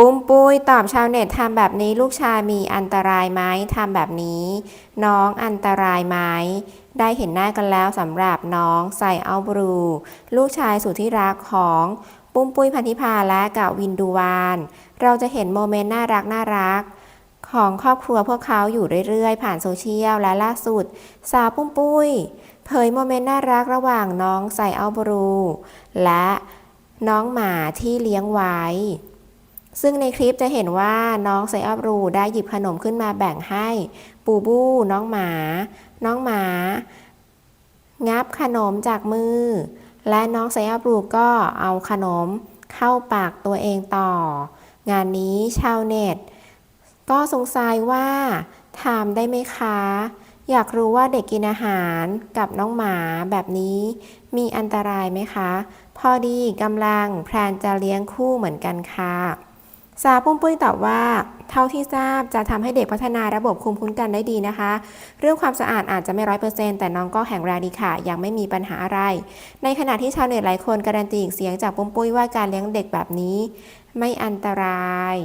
ปุ้มปุ้ยตอบชาวเน็ตทำแบบนี้ลูกชายมีอันตรายไหมทำแบบนี้ น้องอันตรายไหมได้เห็นหน้ากันแล้วสำหรับน้องใส่อัลบรู ลูกชายสุดที่รักของปุ้มปุ้ยพันธิพาและกะวินดูวาน เราจะเห็นโมเมนต์น่ารักน่ารักของครอบครัวพวกเขาอยู่เรื่อยๆ ผ่านโซเชียลและล่าสุด สาวปุ้มปุ้ย เผยโมเมนต์น่ารักระหว่างน้องใส่อัลบรู และน้องหมาที่เลี้ยงไว้ ซึ่งในคลิปจะเห็นว่าน้องไซอัพรูได้หยิบขนมขึ้นมาแบ่งให้ ปูบูน้องหมา น้องหมา งับขนมจากมือ และน้องไซอัพรูก็เอาขนมเข้าปากตัวเองต่อ งานนี้ชาวเน็ต ก็สงสัยว่าทำได้ไหมคะ อยากรู้ว่าเด็กกินอาหารกับน้องหมาแบบนี้มีอันตรายไหมคะ พอดีกำลังแพลนจะเลี้ยงคู่เหมือนกันค่ะ ซาปุ้มปุ้ยตอบว่า เท่าที่ทราบจะทำให้เด็กพัฒนาระบบภูมิคุ้มกันได้ดีนะคะ เรื่องความสะอาดอาจจะไม่ร้อยเปอร์เซ็นต์แต่น้องก็แข็งแรงดีค่ะ ยังไม่มีปัญหาอะไร ในขณะที่ชาวเน็ตหลายคนการันตีอีกเสียงจากปุ้มปุ้ยว่าการเลี้ยงเด็กแบบนี้ ไม่อันตราย